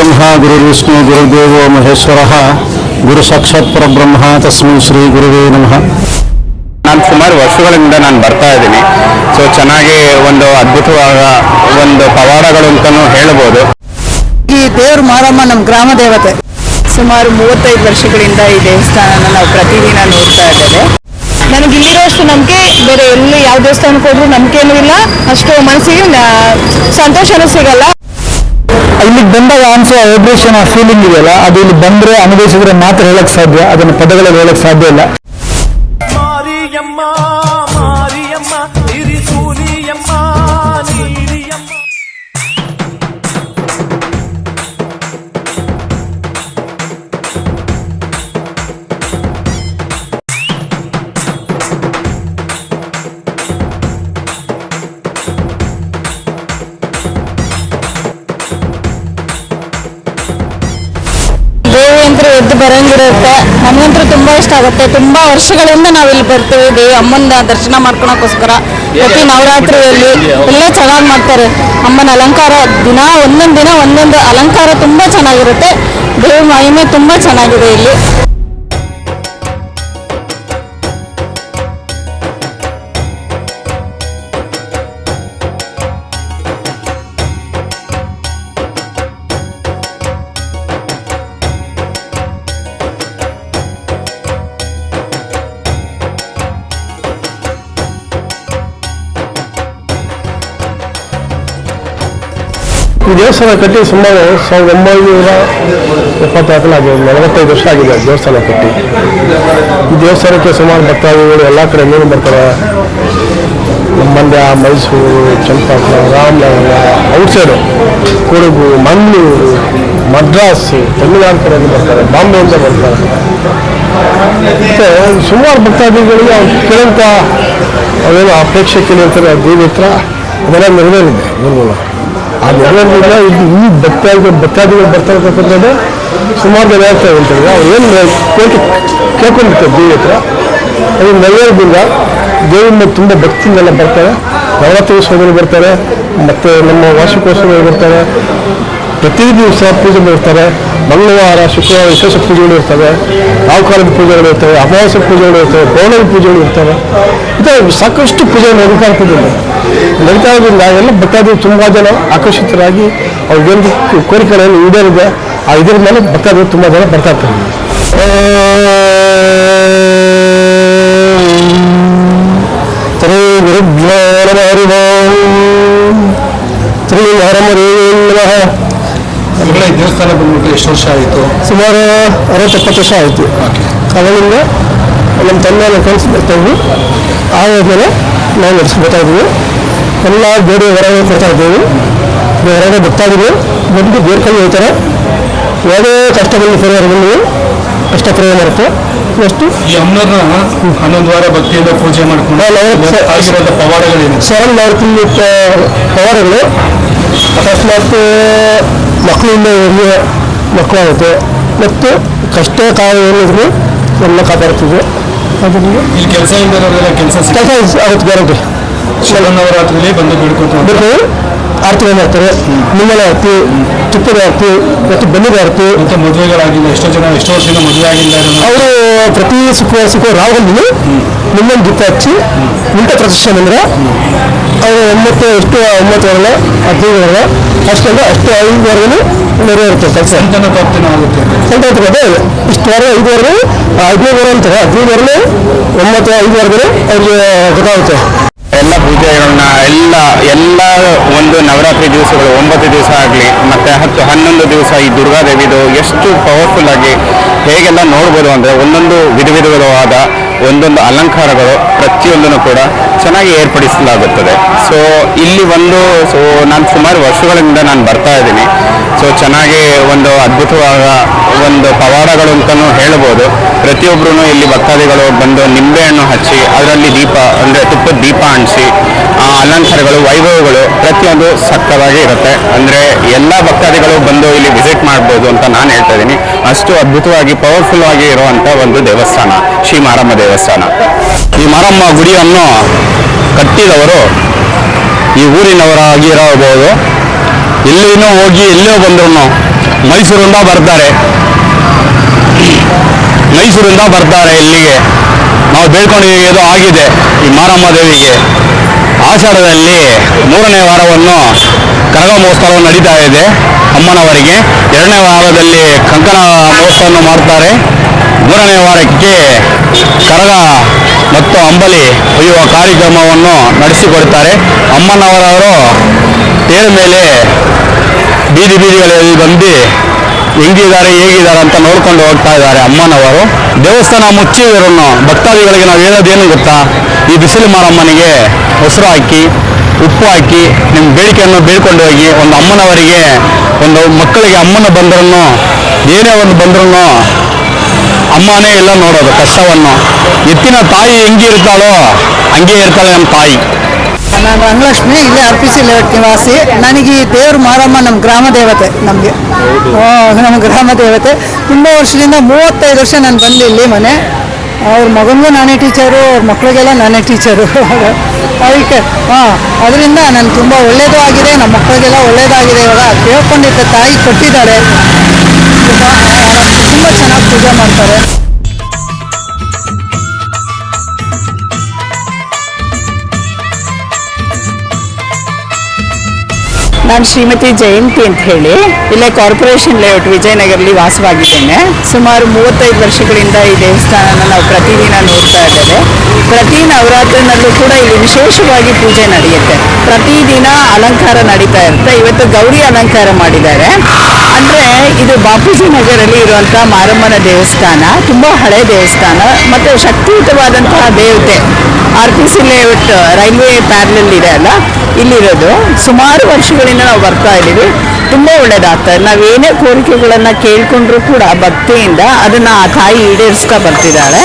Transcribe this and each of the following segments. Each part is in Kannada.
ಗುರುಬ್ರಹ್ಮ ಗುರುರ್ವಿಷ್ಣು ಗುರುದೇವೋ ಮಹೇಶ್ವರ. ಗುರು ಸಾಕ್ಷಾತ್ ಪರಬ್ರಹ್ಮ ತಸ್ಮೈ ಶ್ರೀ ಗುರುವೇ ನಮಃ. ನಾನು ಸುಮಾರು ವರ್ಷಗಳಿಂದ ನಾನು ಬರ್ತಾ ಇದ್ದೀನಿ. ಸೊ ಚೆನ್ನಾಗಿ ಒಂದು ಅದ್ಭುತವಾದ ಒಂದು ಪವಾಡಗಳು ಅಂತಲೂ ಹೇಳ್ಬೋದು. ಈ ದೇವ್ರ ಮಾರಮ್ಮ ನಮ್ಮ ಗ್ರಾಮ ದೇವತೆ. ಸುಮಾರು ಮೂವತ್ತೈದು ವರ್ಷಗಳಿಂದ ಈ ದೇವಸ್ಥಾನನ ನಾವು ಪ್ರತಿದಿನ ನೋಡ್ತಾ ಇದ್ದೇವೆ. ನನಗೆ ಇಲ್ಲಿರೋಷ್ಟು ನಂಬಿಕೆ ಬೇರೆ ಎಲ್ಲಿ ಯಾವ ದೇವಸ್ಥಾನಕ್ಕೆ ಹೋದ್ರೂ ನಂಬಿಕೆನೂ ಇಲ್ಲ. ಅಷ್ಟು ಮನಸ್ಸಿಗೆ ಸಂತೋಷನೂ ಸಿಗಲ್ಲ. ಇಲ್ಲಿ ಬಂದಾಗ ಅನ್ಸೋ ವೈಬ್ರೇಷನ್ ಆ ಫೀಲಿಂಗ್ ಇದೆಯಲ್ಲ, ಅದು ಇಲ್ಲಿ ಬಂದ್ರೆ ಅನುಭವಿಸಿದ್ರೆ ಮಾತ್ರ ಹೇಳಕ್ ಸಾಧ್ಯ, ಅದನ್ನು ಪದಗಳಲ್ಲಿ ಹೇಳಕ್ ಸಾಧ್ಯ ಇಲ್ಲ. ಎದ್ದು ಬರಂಗಿರುತ್ತೆ. ನಮಗಂತೂ ತುಂಬಾ ಇಷ್ಟ ಆಗುತ್ತೆ. ತುಂಬಾ ವರ್ಷಗಳಿಂದ ನಾವು ಇಲ್ಲಿ ಬರ್ತೀವಿ. ದೇವಿ ಅಮ್ಮನ ದರ್ಶನ ಮಾಡ್ಕೊಳಕ್ಕೋಸ್ಕರ ಪ್ರತಿ ನವರಾತ್ರಿಯಲ್ಲಿ ಎಲ್ಲ ಚೆನ್ನಾಗಿ ಮಾಡ್ತಾರೆ. ಅಮ್ಮನ ಅಲಂಕಾರ ದಿನ ಒಂದೊಂದು ದಿನ ಒಂದೊಂದು ಅಲಂಕಾರ ತುಂಬಾ ಚೆನ್ನಾಗಿರುತ್ತೆ. ದೇವಿ ಮಹಿಮೆ ತುಂಬಾ ಚೆನ್ನಾಗಿದೆ ಇಲ್ಲಿ. ಈ ದೇವಸ್ಥಾನ ಕಟ್ಟಿ ಸುಮಾರು ಸಾವಿರದ ಒಂಬೈನೂರ ಆಗಿದೆ ನಲವತ್ತೈದು ವರ್ಷ ಆಗಿದೆ ದೇವಸ್ಥಾನ ಕಟ್ಟಿ. ಈ ದೇವಸ್ಥಾನಕ್ಕೆ ಸುಮಾರು ಭಕ್ತಾದಿಗಳು ಎಲ್ಲ ಕಡೆಯಿಂದಲೂ ಬರ್ತಾರೆ. ನಮ್ಮ ಮಂಡ್ಯ ಮೈಸೂರು ಚಂಪಾಪುರ ರಾಮನಗರ, ಔಟ್ಸೈಡು, ಕೊಡಗು, ಮಂಗಳೂರು, ಮದ್ರಾಸು, ತಮಿಳುನಾಡು ಕಡೆಯಿಂದ ಬರ್ತಾರೆ. ಬಾಂಬೆಯಿಂದ ಬರ್ತಾರೆ. ಮತ್ತು ಸುಮಾರು ಭಕ್ತಾದಿಗಳಿಗೆ ಅವ್ರು ಅವೇನು ಅಪೇಕ್ಷೆ ಕೇಳಿರ್ತಾರೆ ದೇವಿ ಹತ್ರ ಅದೆಲ್ಲ ನೆರವೇರಿದೆ. ಗುರುಗಳು ಆ ನೆರವೇರಿಲ್ಲ ಇದು ಈ ಭಕ್ತಾದಿಗಳು ಭಕ್ತಾದಿಗಳು ಬರ್ತಾ ಇರ್ತಕ್ಕಂಥದ್ದು ಸುಮಾರು ಜನ ಹೇಳ್ತಾ ಹೇಳ್ತಾರೆ ಅವ್ರು ಏನು ಕೇಳ್ಕೊ ಕೇಳ್ಕೊಂಡಿರ್ತಾರೆ ದೇವಿ ಹತ್ರ. ಅದು ನೆರವೇರಿದಿಂದ ದೇವಿ ಮೇಲೆ ತುಂಬ ಭಕ್ತಿಯಿಂದೆಲ್ಲ ಬರ್ತಾರೆ. ನವರಾತ್ರಿ ಉತ್ಸವದಲ್ಲಿ ಬರ್ತಾರೆ. ಮತ್ತು ನಮ್ಮ ವಾರ್ಷಿಕೋತ್ಸವಗಳು ಬರ್ತಾರೆ. ಪ್ರತಿ ದಿವಸ ಪೂಜೆ ಮಾಡ್ತಾರೆ. ಮಂಗಳವಾರ, ಶುಕ್ರವಾರ ವಿಶೇಷ ಪೂಜೆಗಳು ಇರ್ತವೆ. ಕಾಲದ ಪೂಜೆಗಳು ಇರ್ತವೆ. ಅಮಾವಾಸ್ಯ ಪೂಜೆಗಳು ಇರ್ತವೆ. ಪೌರ್ಣಮಿ ಪೂಜೆಗಳು ಇರ್ತವೆ. ಮತ್ತು ಸಾಕಷ್ಟು ಪೂಜೆಗಳು ನಡೀತಾ ಇರ್ತದೆ ಇರೋದ್ರಿಂದ ಎಲ್ಲ ಭಕ್ತಾದಿ ತುಂಬ ಜನ ಆಕರ್ಷಿತರಾಗಿ ಅವ್ರಿಗೇನು ಕೋರಿಕೆಗಳನ್ನು ಈಡೇರಿದೆ. ಆ ಇದರ ಮೇಲೆ ಭಕ್ತಾದಿಗಳು ತುಂಬ ಜನ ಬರ್ತಾ ಇರ್ತಾರೆ. ಶ್ರೀ ನಮಃ ಈ ದೇವಸ್ಥಾನ ಬಂದ್ಬಿಟ್ಟು ಎಷ್ಟು ವರ್ಷ ಆಯಿತು? ಸುಮಾರು ಅರವತ್ತೆಪ್ಪತ್ತು ವರ್ಷ ಆಯಿತು. ಅದರಿಂದ ನಮ್ಮ ತಂದೆಯನ್ನು ಕಳಿಸಿ ಬರ್ತಾ ಇದ್ವಿ. ನಾನು ನಾವು ನಡೆಸ್ಕೊತಾ ಇದ್ವಿ ಎಲ್ಲ ಬೇರೆ ಹೊರಗಡೆ ಕೊಡ್ತಾ ಇದ್ದೀವಿ. ಹೊರಗಡೆ ನಮಗೆ ಬಂದು ಬೇರ್ಕೊಂಡು ಹೋಗ್ತಾರೆ. ಯಾವುದೇ ಕಷ್ಟ ಬಂದು ಪರಿಹಾರ ಕಷ್ಟ ಪರಿಹಾರ ಬರುತ್ತೆ ಅಮ್ಮನವ್ರನ್ನ ಹನ್ನೊಂದು ವಾರ ಭಕ್ತಿಯಿಂದ ಪೂಜೆ ಮಾಡಿಕೊಂಡು ಆಗಿರೋಂಥ ಪವಾಡಗಳೇನು? ನವರಾತ್ರಿ ಪವಾಡಗಳು. ಅಕಸ್ಮಾತ್ ಮಕ್ಕಳಿಂದ ಹೆರಿಗೆ ಮಕ್ಕಳಾಗುತ್ತೆ. ಮತ್ತು ಕಷ್ಟ ಕಾಲ ಏನಿದ್ರು ಎಲ್ಲ ಕಾಪಾಡ್ತಿದ್ವಿ ಅದರಿಂದ ಇಲ್ಲಿ ಕೆಲಸ ಇಲ್ಲದವರೆಲ್ಲ ಕೆಲಸ ಕೆಲಸ ಆಗುತ್ತೆ ಗ್ಯಾರಂಟಿ ಶರನ್ನವರಾತ್ರಿಲಿ ಬಂದು ಬಿಡ್ಕೊತಾರೆ ಬೇಕು ಆರತಿ ಮಾಡ್ತಾರೆ. ನಿಮ್ಮನೆ ಆರತಿ ತುಪ್ಪದ ಆರತಿ ಮತ್ತು ಬೆನ್ನಿದ ಆರತಿ. ಮತ್ತೆ ಮದುವೆಗಳಾಗಿಲ್ಲ ಎಷ್ಟೋ ಜನ ಎಷ್ಟೋ ವರ್ಷದಿಂದ ಮದುವೆ ಆಗಿಲ್ಲ ಅವರು ಪ್ರತಿ ಶುಕ್ರವಾರ ಶುಕ್ರವಾರ ರಾಹುಲ್ ನಿಮ್ಮನ್ನು ದೀಪ ಹಚ್ಚಿ ಉಲ್ಟ ಪ್ರತಿಷ್ಠೆ ಅಂದ್ರೆ ಅವರು ಒಂಬತ್ತು ಎಷ್ಟು ಒಂಬತ್ತು ವರ್ಗ ಹದಿನೈದು ವರ್ಗ ಅಷ್ಟೆಲ್ಲ ಅಷ್ಟು ಐದುವರೆಗೂ ನೆರವೇರುತ್ತೆ ಕೆಲಸ. ಆಗುತ್ತೆ. ವರ್ಗ ಅದೇ ಇಷ್ಟುವರೆ ಐದುವರೆಗೆ ಹದಿನೈದುವರೆ ಅಂತಾರೆ. ಹದಿನೈದುವರೆಗೆ ಒಂಬತ್ತು ಐದುವರೆಗೂ ಅವ್ರಿಗೆ ಗೊತ್ತಾಗುತ್ತೆ. ಎಲ್ಲ ಪೂಜೆಗಳನ್ನ, ಎಲ್ಲ ಎಲ್ಲ ಒಂದು ನವರಾತ್ರಿ ದಿವಸಗಳು, ಒಂಬತ್ತು ದಿವಸ ಆಗಲಿ, ಮತ್ತೆ ಹತ್ತು, ಹನ್ನೊಂದು ದಿವಸ ಈ ದುರ್ಗಾದೇವಿದು ಎಷ್ಟು ಪವರ್ಫುಲ್ ಆಗಿ ಹೇಗೆಲ್ಲ ನೋಡ್ಬೋದು ಅಂದರೆ ಒಂದೊಂದು ವಿಧ ವಿಧವಾದ ಒಂದೊಂದು ಅಲಂಕಾರಗಳು ಪ್ರತಿಯೊಂದನ್ನು ಕೂಡ ಚೆನ್ನಾಗಿ ಏರ್ಪಡಿಸಲಾಗುತ್ತದೆ. ಸೊ ಇಲ್ಲಿ ಒಂದು ಸೊ ನಾನು ಸುಮಾರು ವರ್ಷಗಳಿಂದ ನಾನು ಬರ್ತಾ ಇದ್ದೀನಿ. ಸೊ ಚೆನ್ನಾಗಿ ಒಂದು ಅದ್ಭುತವಾದ ಒಂದು ಪವಾಡಗಳು ಅಂತಲೂ ಹೇಳ್ಬೋದು. ಪ್ರತಿಯೊಬ್ಬರೂ ಇಲ್ಲಿ ಭಕ್ತಾದಿಗಳು ಬಂದು ನಿಂಬೆಹಣ್ಣು ಹಚ್ಚಿ, ಅದರಲ್ಲಿ ದೀಪ, ಅಂದರೆ ತುಪ್ಪದ ದೀಪ ಅಂಟಿಸಿ ಆ ಅಲಂಕಾರಗಳು, ವೈಭವಗಳು ಪ್ರತಿಯೊಂದು ಸಕ್ಕದಾಗಿ ಇರುತ್ತೆ. ಅಂದರೆ ಎಲ್ಲ ಭಕ್ತಾದಿಗಳು ಬಂದು ಇಲ್ಲಿ ವಿಸಿಟ್ ಮಾಡ್ಬೋದು ಅಂತ ನಾನು ಹೇಳ್ತಾ ಇದ್ದೀನಿ. ಅಷ್ಟು ಅದ್ಭುತವಾಗಿ ಪವರ್ಫುಲ್ ಆಗಿ ಇರುವಂಥ ಒಂದು ದೇವಸ್ಥಾನ, ಶ್ರೀ ಮಾರಮ್ಮ ದೇವಸ್ಥಾನ. ಈ ಮಾರಮ್ಮ ಗುಡಿಯನ್ನು ಕಟ್ಟಿದವರು ಈ ಊರಿನವರಾಗಿರಬಹುದು ಎಲ್ಲಿನೂ ಹೋಗಿ ಎಲ್ಲೋ ಬಂದ್ರು ಮೈಸೂರಿಂದ ಬರ್ತಾರೆ. ಮೈಸೂರಿಂದ ಬರ್ತಾರೆ ಇಲ್ಲಿಗೆ. ನಾವು ಬೇಡ್ಕೊಂಡಿದ್ದು ಆಗಿದೆ ಈ ಮಾರಮ್ಮ ದೇವಿಗೆ. ಆಷಾಢದಲ್ಲಿ ಮೂರನೇ ವಾರವನ್ನು ಕರಗ ಮಹೋತ್ಸವ ನಡೀತಾ ಇದೆ ಅಮ್ಮನವರಿಗೆ. ಎರಡನೇ ವಾರದಲ್ಲಿ ಕಂಕಣ ಮಹೋತ್ಸವವನ್ನು ಮಾಡ್ತಾರೆ. ಮೂರನೇ ವಾರಕ್ಕೆ ಕರಗ ಮತ್ತು ಅಂಬಲಿ ಒಯ್ಯುವ ಕಾರ್ಯಕ್ರಮವನ್ನು ನಡೆಸಿಕೊಡುತ್ತಾರೆ ಅಮ್ಮನವರವರು ತೇರ ಮೇಲೆ ಬೀದಿ ಬೀದಿಗಳಲ್ಲಿ ಬಂದು ಹೆಂಗಿದ್ದಾರೆ, ಹೇಗಿದ್ದಾರೆ ಅಂತ ನೋಡ್ಕೊಂಡು ಹೋಗ್ತಾ ಇದ್ದಾರೆ ಅಮ್ಮನವರು. ದೇವಸ್ಥಾನ ಮುಚ್ಚಿದ್ರು ಭಕ್ತಾದಿಗಳಿಗೆ ನಾವು ಹೇಳೋದೇನು ಗೊತ್ತಾ? ಈ ಬಿಸಿಲು ಮಾರಮ್ಮನಿಗೆ ಮೊಸರು ಹಾಕಿ, ಉಪ್ಪು ಹಾಕಿ, ನಿಮ್ಮ ಬೇಡಿಕೆಯನ್ನು ಬೀಳ್ಕೊಂಡು ಹೋಗಿ ಒಂದು ಅಮ್ಮನವರಿಗೆ, ಒಂದು ಮಕ್ಕಳಿಗೆ ಅಮ್ಮನ ಬಂದ್ರೂ ಏನೇ ಒಂದು ಬಂದ್ರೂ ಅಮ್ಮನೇ ಎಲ್ಲ ನೋಡೋದು ಕಷ್ಟವನ್ನು. ಎತ್ತಿನ ತಾಯಿ ಹೆಂಗಿರ್ತಾಳೋ, ಹಂಗೆ ಇರ್ತಾಳೆ ನಮ್ಮ ತಾಯಿ. ನಾನು ರಂಗಲಕ್ಷ್ಮಿ ಇಲ್ಲೇ ಆರ್ ಪಿ ಸಿ ಲೇಔಟ್ ನಿವಾಸಿ. ನನಗೆ ಈ ದೇವ್ರ ಮಾರಮ್ಮ ನಮ್ಮ ಗ್ರಾಮ ದೇವತೆ ನಮಗೆ. ನಮ್ಮ ಗ್ರಾಮ ದೇವತೆ. ತುಂಬ ವರ್ಷದಿಂದ ಮೂವತ್ತೈದು ವರ್ಷ ನಾನು ಬಂದು ಇಲ್ಲಿ ಮನೆ. ಅವ್ರ ಮಗನಿಗೂ ನಾನೇ ಟೀಚರು ಅವ್ರ ಮಕ್ಕಳಿಗೆಲ್ಲ ನಾನೇ ಟೀಚರು ಅದಕ್ಕೆ ಹಾಂ ಅದರಿಂದ ನಾನು ತುಂಬ ಒಳ್ಳೇದು ಆಗಿದೆ ನಮ್ಮ ಮಕ್ಕಳಿಗೆಲ್ಲ ಒಳ್ಳೇದಾಗಿದೆ. ಇವಾಗ ಕೇಳ್ಕೊಂಡಿದ್ದ ತಾಯಿ ಕೊಟ್ಟಿದ್ದಾಳೆ ತುಂಬ ಚೆನ್ನಾಗಿ ಪೂಜೆ ಮಾಡ್ತಾರೆ. ನಾನು ಶ್ರೀಮತಿ ಜಯಂತಿ ಅಂತ ಹೇಳಿ, ಇಲ್ಲೇ ಕಾರ್ಪೊರೇಷನ್ ಲೇಔಟ್ ವಿಜಯನಗರಲ್ಲಿ ವಾಸವಾಗಿದ್ದೇನೆ. ಸುಮಾರು ಮೂವತ್ತೈದು ವರ್ಷಗಳಿಂದ ಈ ದೇವಸ್ಥಾನನ ನಾವು ಪ್ರತಿದಿನ ನೋಡ್ತಾ ಇದ್ದೇವೆ. ಪ್ರತಿ ನವರಾತ್ರಿನಲ್ಲೂ ಕೂಡ ಇಲ್ಲಿ ವಿಶೇಷವಾಗಿ ಪೂಜೆ ನಡೆಯುತ್ತೆ. ಪ್ರತಿದಿನ ಅಲಂಕಾರ ನಡೀತಾ ಇರುತ್ತೆ. ಇವತ್ತು ಗೌರಿ ಅಲಂಕಾರ ಮಾಡಿದ್ದಾರೆ. ಅಂದ್ರೆ ಇದು ಬಾಪೂಜಿ ನಗರಲ್ಲಿ ಇರುವಂಥ ಮಾರಮ್ಮನ ದೇವಸ್ಥಾನ, ತುಂಬಾ ಹಳೆ ದೇವಸ್ಥಾನ ಮತ್ತೆ ಶಕ್ತಿಯುತವಾದಂತಹ ದೇವತೆ, R P C layout, railway ಪ್ಯಾರ್ಲಲ್ಲಿ ಇದೆ ಅಲ್ಲ, ಇಲ್ಲಿರೋದು. ಸುಮಾರು ವರ್ಷಗಳಿಂದ ನಾವು ಬರ್ತಾ ಇದ್ದೀವಿ. ತುಂಬಾ ನಾವು ಏನೇ ಕೋರಿಕೆಗಳನ್ನು ಕೇಳ್ಕೊಂಡ್ರು ಕೂಡ ಭಕ್ತಿಯಿಂದ ಅದನ್ನ ಆ ತಾಯಿ ಈಡೇರಿಸ್ತಾ ಬರ್ತಿದ್ದಾಳೆ.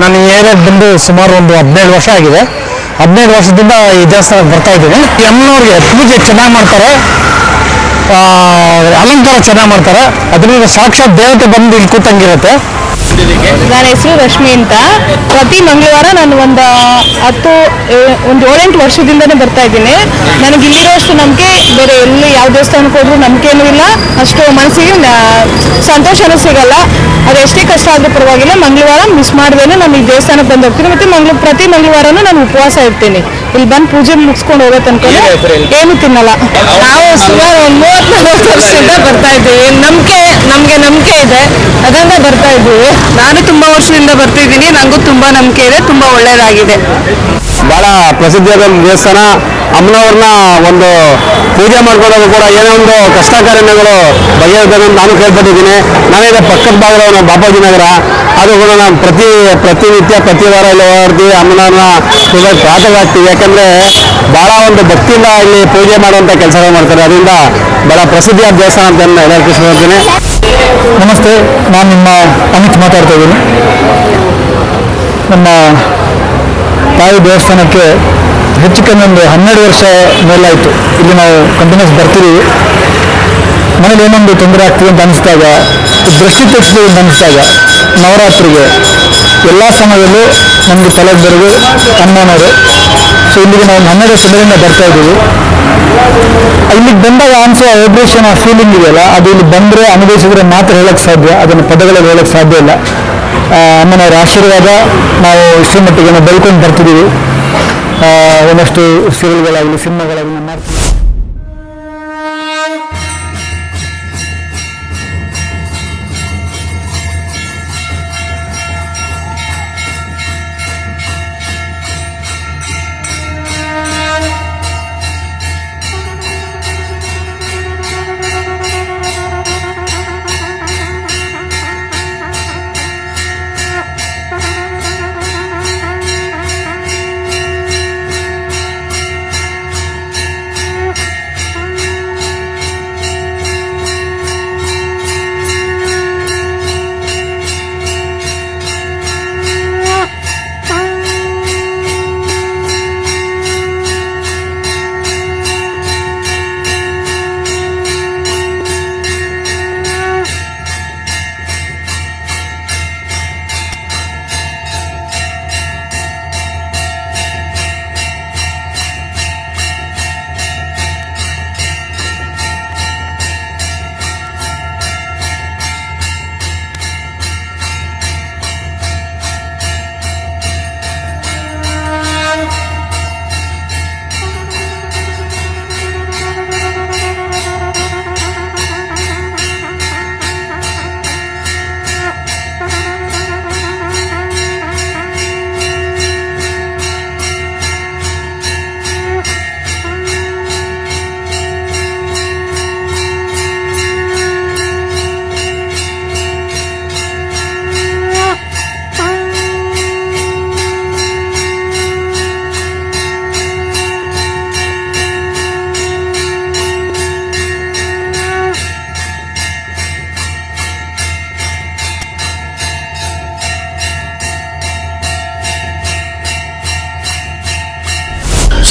ನಾನು ಈ ಬಂದು ಸುಮಾರು ಒಂದು ಹದಿನೇಳು ವರ್ಷ ಆಗಿದೆ. ಹದಿನೈದು ವರ್ಷದಿಂದ ಈ ದೇವಸ್ಥಾನಕ್ಕೆ ಬರ್ತಾ ಇದ್ದೀನಿ. ಅಮ್ಮನವ್ರಿಗೆ ಪೂಜೆ ಚೆನ್ನಾಗಿ ಮಾಡ್ತಾರೆ. ಅಲಂಕಾರ ಚೆನ್ನಾಗಿ ಮಾಡ್ತಾರೆ. ಅದರಿಂದ ಸಾಕ್ಷಾತ್ ದೇವತೆ ಬಂದು ಇಲ್ಲಿ ಕೂತಂಗಿರುತ್ತೆ. ನನ್ನ ಹೆಸರು ರಶ್ಮಿ ಅಂತ. ಪ್ರತಿ ಮಂಗಳವಾರ ನಾನು ಒಂದು ಹತ್ತು ಒಂದು ಏಳೆಂಟು ವರ್ಷದಿಂದನೇ ಬರ್ತಾ ಇದ್ದೀನಿ. ನನಗೆ ಇಲ್ಲಿರೋಷ್ಟು ನಂಬಿಕೆ, ಬೇರೆ ಎಲ್ಲಿ ಯಾವ ದೇವಸ್ಥಾನಕ್ಕೆ ಹೋದ್ರೂ ನಂಬಿಕೆನೂ ಇಲ್ಲ. ಅಷ್ಟು ಮನಸ್ಸಿಗೆ ಸಂತೋಷನೂ ಸಿಗಲ್ಲ. ಅದು ಎಷ್ಟೇ ಕಷ್ಟ ಆದರೂ ಪರವಾಗಿಲ್ಲ. ಮಂಗಳವಾರ ಮಿಸ್ ಮಾಡ್ದೇನೆ ನಾನು ಈ ದೇವಸ್ಥಾನಕ್ಕೆ ಬಂದು ಹೋಗ್ತೀನಿ. ಮತ್ತು ಮಂಗ್ಳ, ಪ್ರತಿ ಮಂಗಳವಾರನೂ ನಾನು ಉಪವಾಸ ಇರ್ತೀನಿ. ಇಲ್ಲಿ ಬಂದು ಪೂಜೆ ಮುಗಿಸ್ಕೊಂಡು ಹೋಗೋ ತನಕ ಏನು ತಿನ್ನಲ್ಲ. ನಾವು ಸುಮಾರು ಒಂದು ಮೂವತ್ತು ನಲವತ್ತು ವರ್ಷದಿಂದ ಬರ್ತಾ ಇದ್ದೀವಿ. ನಂಬಿಕೆ ನಮಗೆ ನಂಬಿಕೆ ಇದೆ. ಅದರಿಂದ ಬರ್ತಾ ಇದ್ದೀವಿ. ನಾನು ತುಂಬಾ ವರ್ಷದಿಂದ ಬರ್ತಿದ್ದೀನಿ ನನಗೂ ತುಂಬಾ ನಂಬಿಕೆ ಇದೆ. ತುಂಬಾ ಒಳ್ಳೇದಾಗಿದೆ. ಬಹಳ ಪ್ರಸಿದ್ಧಿಯಾದ ದೇವಸ್ಥಾನ. ಅಮ್ಮನವ್ರನ್ನ ಒಂದು ಪೂಜೆ ಮಾಡ್ಕೊಳ್ಳೋದು ಕೂಡ ಏನೋ ಒಂದು ಕಷ್ಟ ಕಾರ್ಯಗಳು ಅಂತ ನಾನು ಕೇಳ್ಪಟ್ಟಿದ್ದೀನಿ. ನಾನೀಗ ಪಕ್ಕದ ಭಾಗದವನು, ಬಾಪಾಜಿ ನಗರ. ಅದು ಕೂಡ ನಾವು ಪ್ರತಿ, ಪ್ರತಿನಿತ್ಯ, ಪ್ರತಿ ವಾರ ಇಲ್ಲಿ ಓಡಾಡ್ತೀವಿ. ಅಮ್ಮನವ್ರನ್ನ ಪೂಜೆ ಪ್ರಾರ್ಥನೆ ಯಾಕಂದ್ರೆ ಬಹಳ ಒಂದು ಭಕ್ತಿಯಿಂದ ಇಲ್ಲಿ ಪೂಜೆ ಮಾಡುವಂಥ ಕೆಲಸಗಳು ಮಾಡ್ತಾರೆ. ಅದರಿಂದ ಬಹಳ ಪ್ರಸಿದ್ಧಿಯ ದೇವಸ್ಥಾನ ಅಂತ ಎಲ್ಲರಿಗೂ ನಮಸ್ತೆ. ನಾನು ನಿಮ್ಮ ಅಮಿತ್ ಮಾತಾಡ್ತಾ ಇದ್ದೀನಿ. ನಮ್ಮ ತಾಯಿ ದೇವಸ್ಥಾನಕ್ಕೆ ಹೆಚ್ಚು ಕಮ್ಮಿ ಒಂದು ಹನ್ನೆರಡು ವರ್ಷ ಮೇಲಾಯಿತು. ಇಲ್ಲಿ ನಾವು ಕಂಟಿನ್ಯೂಸ್ ಬರ್ತೀವಿ ಮನೇಲಿ ಏನೊಂದು ತೊಂದರೆ ಆಗ್ತದೆ ಅಂತ ಅನಿಸಿದಾಗ ದೃಷ್ಟಿ ತೆಗೆಸ್ತೀವಿ ಅಂತ ಅನಿಸಿದಾಗ, ನವರಾತ್ರಿಗೆ ಎಲ್ಲ ಸಮಯದಲ್ಲೂ ನಮಗೆ ತಲೆಗೆ ಬರೋದು ಅಮ್ಮನವರು. ಸೊ ಇಲ್ಲಿಗೆ ನಾವು ಹನ್ನೆರಡು ವರ್ಷದಿಂದ ಬರ್ತಾ ಇದ್ದೀವಿ. ಇಲ್ಲಿಗೆ ಬಂದಾಗ ಅನ್ಸೋ ವೈಬ್ರೇಷನ್ ಆ ಫೀಲಿಂಗ್ ಇದೆಯಲ್ಲ, ಅದು ಇಲ್ಲಿ ಬಂದರೆ ಅನುಭವಿಸಿದ್ರೆ ಮಾತ್ರ ಹೇಳೋಕ್ಕೆ ಸಾಧ್ಯ, ಅದನ್ನು ಪದಗಳಲ್ಲಿ ಹೇಳೋಕ್ಕೆ ಸಾಧ್ಯ ಇಲ್ಲ. ಅಮ್ಮನವರ ಆಶೀರ್ವಾದ ನಾವು ಇಷ್ಟರ ಮಟ್ಟಿಗೆ ಬೆಳ್ಕೊಂಡು ಬರ್ತಿದ್ದೀವಿ. ಒಂದಷ್ಟು ಸೀರಿಯಲ್ಗಳಾಗಲಿ ಸಿನಿಮಾಗಳಾಗಲಿ ಮಾಡ್ತೀವಿ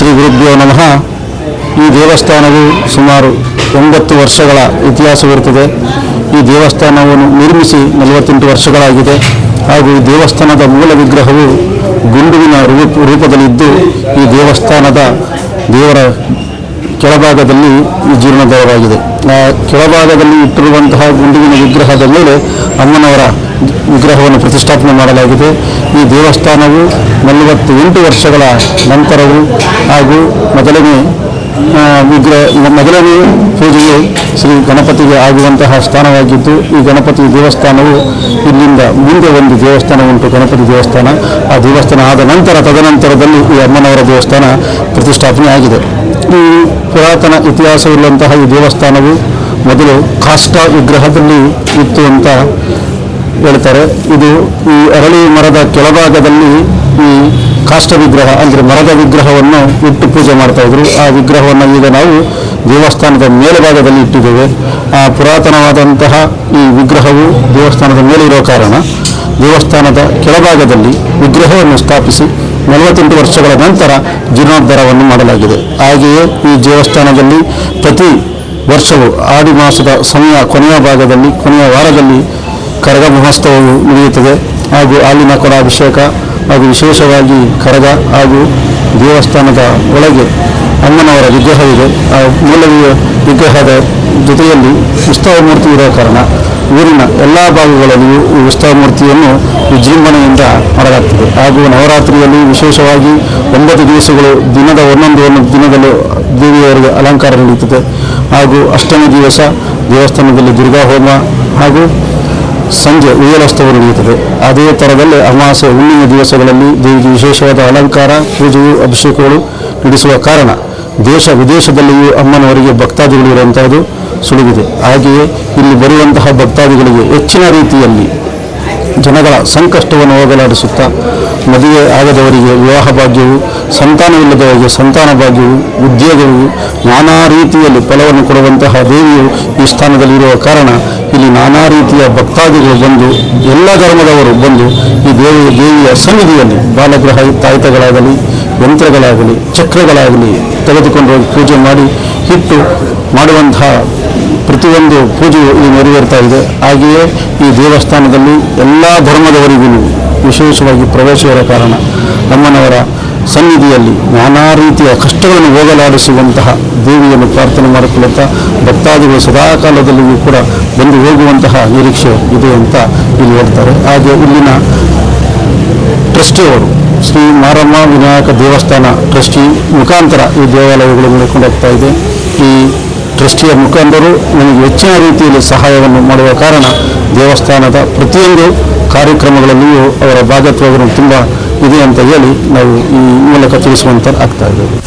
ಶ್ರೀ ಗುರುಭ್ಯೋ ನಮಃ. ಈ ದೇವಸ್ಥಾನವು ಸುಮಾರು ಒಂಬತ್ತು ವರ್ಷಗಳ ಇತಿಹಾಸವಿರುತ್ತದೆ. ಈ ದೇವಸ್ಥಾನವನ್ನು ನಿರ್ಮಿಸಿ ನಲವತ್ತೆಂಟು ವರ್ಷಗಳಾಗಿದೆ. ಹಾಗೂ ಈ ದೇವಸ್ಥಾನದ ಮೂಲ ವಿಗ್ರಹವು ಗುಂಡುವಿನ ರೂಪ, ರೂಪದಲ್ಲಿದ್ದು ಈ ದೇವಸ್ಥಾನದ ದೇವರ ಕೆಳಭಾಗದಲ್ಲಿ ಈ ಜೀರ್ಣೋದ್ಧಾರವಾಗಿದೆ. ಕೆಳಭಾಗದಲ್ಲಿ ಇಟ್ಟಿರುವಂತಹ ಗುಂಡುವಿನ ವಿಗ್ರಹದ ಮೇಲೆ ಅಮ್ಮನವರ ವಿಗ್ರಹವನ್ನು ಪ್ರತಿಷ್ಠಾಪನೆ ಮಾಡಲಾಗಿದೆ. ಈ ದೇವಸ್ಥಾನವು ನಲವತ್ತು ಎಂಟು ವರ್ಷಗಳ ನಂತರವೂ ಹಾಗೂ ಮೊದಲನೇ ವಿಗ್ರಹ, ಮೊದಲನೇ ಪೂಜೆಯು ಶ್ರೀ ಗಣಪತಿಗೆ ಆಗುವಂತಹ ಸ್ಥಾನವಾಗಿದ್ದು ಈ ಗಣಪತಿ ದೇವಸ್ಥಾನವು ಇಲ್ಲಿಂದ ಮುಂದೆ ಒಂದು ದೇವಸ್ಥಾನ ಉಂಟು, ಗಣಪತಿ ದೇವಸ್ಥಾನ. ಆ ದೇವಸ್ಥಾನ ಆದ ನಂತರ ತದನಂತರದಲ್ಲಿ ಈ ಅಮ್ಮನವರ ದೇವಸ್ಥಾನ ಪ್ರತಿಷ್ಠಾಪನೆ ಆಗಿದೆ ಈ ಪುರಾತನ ಇತಿಹಾಸವಿರುವಂತಹ ಈ ದೇವಸ್ಥಾನವು ಮೊದಲು ಕಾಷ್ಟ ವಿಗ್ರಹದಲ್ಲಿ ಇತ್ತು ಅಂತ ಹೇಳ್ತಾರೆ. ಇದು ಈ ಅರಳಿ ಮರದ ಕೆಳಭಾಗದಲ್ಲಿ ಈ ಕಾಷ್ಟ ವಿಗ್ರಹ, ಅಂದರೆ ಮರದ ವಿಗ್ರಹವನ್ನು ಇಟ್ಟು ಪೂಜೆ ಮಾಡ್ತಾ ಇದ್ರು. ಆ ವಿಗ್ರಹವನ್ನು ಈಗ ನಾವು ದೇವಸ್ಥಾನದ ಮೇಲ್ಭಾಗದಲ್ಲಿ ಇಟ್ಟಿದ್ದೇವೆ. ಆ ಪುರಾತನವಾದಂತಹ ಈ ವಿಗ್ರಹವು ದೇವಸ್ಥಾನದ ಮೇಲೆ ಇರೋ ಕಾರಣ ದೇವಸ್ಥಾನದ ಕೆಳಭಾಗದಲ್ಲಿ ವಿಗ್ರಹವನ್ನು ಸ್ಥಾಪಿಸಿ ನಲವತ್ತೆಂಟು ವರ್ಷಗಳ ನಂತರ ಜೀರ್ಣೋದ್ಧಾರವನ್ನು ಮಾಡಲಾಗಿದೆ. ಹಾಗೆಯೇ ಈ ದೇವಸ್ಥಾನದಲ್ಲಿ ಪ್ರತಿ ವರ್ಷವೂ ಆಡಿ ಮಾಸದ ಸಮಯ ಕೊನೆಯ ಭಾಗದಲ್ಲಿ, ಕೊನೆಯ ವಾರದಲ್ಲಿ ಕರಗ ಮಹೋತ್ಸವವು ನಡೆಯುತ್ತದೆ. ಹಾಗೂ ಹಾಲಿನ ಕೊಡ ಅಭಿಷೇಕ ಹಾಗೂ ವಿಶೇಷವಾಗಿ ಕರಗ ಹಾಗೂ ದೇವಸ್ಥಾನದ ಒಳಗೆ ಅಮ್ಮನವರ ವಿಗ್ರಹವಿದೆ. ಆ ಮೂಲ ವಿಗ್ರಹದ ಜೊತೆಯಲ್ಲಿ ಉತ್ಸವ ಮೂರ್ತಿ ಇರೋ ಕಾರಣ ಊರಿನ ಎಲ್ಲ ಭಾಗಗಳಲ್ಲಿಯೂ ಈ ಉತ್ಸವ ಮೂರ್ತಿಯನ್ನು ವಿಜೃಂಭಣೆಯಿಂದ ಮಾಡಲಾಗ್ತದೆ. ಹಾಗೂ ನವರಾತ್ರಿಯಲ್ಲಿ ವಿಶೇಷವಾಗಿ ಒಂಬತ್ತು ದಿವಸಗಳು ದಿನದ ಒಂದೊಂದು ಒಂದೊಂದು ದಿನದಲ್ಲೂ ದೇವಿಯವರಿಗೆ ಅಲಂಕಾರ ನಡೆಯುತ್ತದೆ. ಹಾಗೂ ಅಷ್ಟಮಿ ದಿವಸ ದೇವಸ್ಥಾನದಲ್ಲಿ ದುರ್ಗಾ ಹೋಮ ಹಾಗೂ ಸಂಜೆ ಉಯ್ಯಲೋತ್ಸವ ನಡೆಯುತ್ತದೆ. ಅದೇ ಥರದಲ್ಲಿ ಅಮಾವಾಸ್ಯೆ ಹುಣ್ಣಿಮೆ ದಿವಸಗಳಲ್ಲಿ ದೇವಿಗೆ ವಿಶೇಷವಾದ ಅಲಂಕಾರ, ಪೂಜೆಯು ಅಭಿಷೇಕಗಳು ನಡೆಸುವ ಕಾರಣ ದೇಶ ವಿದೇಶದಲ್ಲಿಯೂ ಅಮ್ಮನವರಿಗೆ ಭಕ್ತಾದಿಗಳು ಇರುವಂತಹದ್ದು. ಸುಳಿವಿದೆ ಹಾಗೆಯೇ ಇಲ್ಲಿ ಬರುವಂತಹ ಭಕ್ತಾದಿಗಳಿಗೆ ಹೆಚ್ಚಿನ ರೀತಿಯಲ್ಲಿ ಜನಗಳ ಸಂಕಷ್ಟವನ್ನು ಹೋಗಲಾಡಿಸುತ್ತಾ ಮದುವೆ ಆಗದವರಿಗೆ ವಿವಾಹ ಭಾಗ್ಯವು ಸಂತಾನವಿಲ್ಲದವರಿಗೆ ಸಂತಾನ ಭಾಗ್ಯವು, ಉದ್ಯೋಗವು, ನಾನಾ ರೀತಿಯಲ್ಲಿ ಫಲವನ್ನು ಕೊಡುವಂತಹ ದೇವಿಯು ಈ ಸ್ಥಾನದಲ್ಲಿರುವ ಕಾರಣ ಇಲ್ಲಿ ನಾನಾ ರೀತಿಯ ಭಕ್ತಾದಿಗಳು ಬಂದು, ಎಲ್ಲ ಧರ್ಮದವರು ಬಂದು ಈ ದೇವಿ, ದೇವಿಯ ಸನ್ನಿಧಿಯಲ್ಲಿ ಬಾಲಗ್ರಹ ತಾಯಿತಗಳಾಗಲಿ, ಯಂತ್ರಗಳಾಗಲಿ, ಚಕ್ರಗಳಾಗಲಿ ತೆಗೆದುಕೊಂಡು ಹೋಗಿ ಪೂಜೆ ಮಾಡಿ ಇಟ್ಟು ಮಾಡುವಂತಹ ಪ್ರತಿಯೊಂದು ಪೂಜೆಯು ಇಲ್ಲಿ ನೆರವೇರ್ತಾ ಇದೆ. ಹಾಗೆಯೇ ಈ ದೇವಸ್ಥಾನದಲ್ಲಿ ಎಲ್ಲ ಧರ್ಮದವರಿಗೂ ವಿಶೇಷವಾಗಿ ಪ್ರವೇಶ ಇರೋ ಕಾರಣ ನಮ್ಮನವರ ಸನ್ನಿಧಿಯಲ್ಲಿ ನಾನಾ ರೀತಿಯ ಕಷ್ಟಗಳನ್ನು ಹೋಗಲಾಡಿಸುವಂತಹ ದೇವಿಯನ್ನು ಪ್ರಾರ್ಥನೆ ಮಾಡಿಕೊಳ್ಳುತ್ತಾ ಭಕ್ತಾದಿಗಳು ಸದಾ ಕಾಲದಲ್ಲಿಯೂ ಕೂಡ ಬಂದು ಹೋಗುವಂತಹ ನಿರೀಕ್ಷೆ ಇದೆ ಅಂತ ಇಲ್ಲಿ ಹೇಳ್ತಾರೆ. ಹಾಗೆ ಇಲ್ಲಿನ ಟ್ರಸ್ಟಿಯವರು ಶ್ರೀ ಮಾರಮ್ಮ ವಿನಾಯಕ ದೇವಸ್ಥಾನ ಟ್ರಸ್ಟಿ ಮುಖಾಂತರ ಈ ದೇವಾಲಯಗಳು ನಡೆಕೊಂಡು ಹೋಗ್ತಾ ಇದೆ. ಈ ಟ್ರಸ್ಟಿಯ ಮುಖಂಡರು ನಮಗೆ ಹೆಚ್ಚಿನ ರೀತಿಯಲ್ಲಿ ಸಹಾಯವನ್ನು ಮಾಡುವ ಕಾರಣ ದೇವಸ್ಥಾನದ ಪ್ರತಿಯೊಂದು ಕಾರ್ಯಕ್ರಮಗಳಲ್ಲಿಯೂ ಅವರ ಭಾಗತ್ವವನ್ನು ತುಂಬ ಇದೆ ಅಂತ ಹೇಳಿ ನಾವು ಈ ಮೂಲಕ ತಿಳಿಸುವಂತ ಆಗ್ತಾ ಇದ್ದೇವೆ.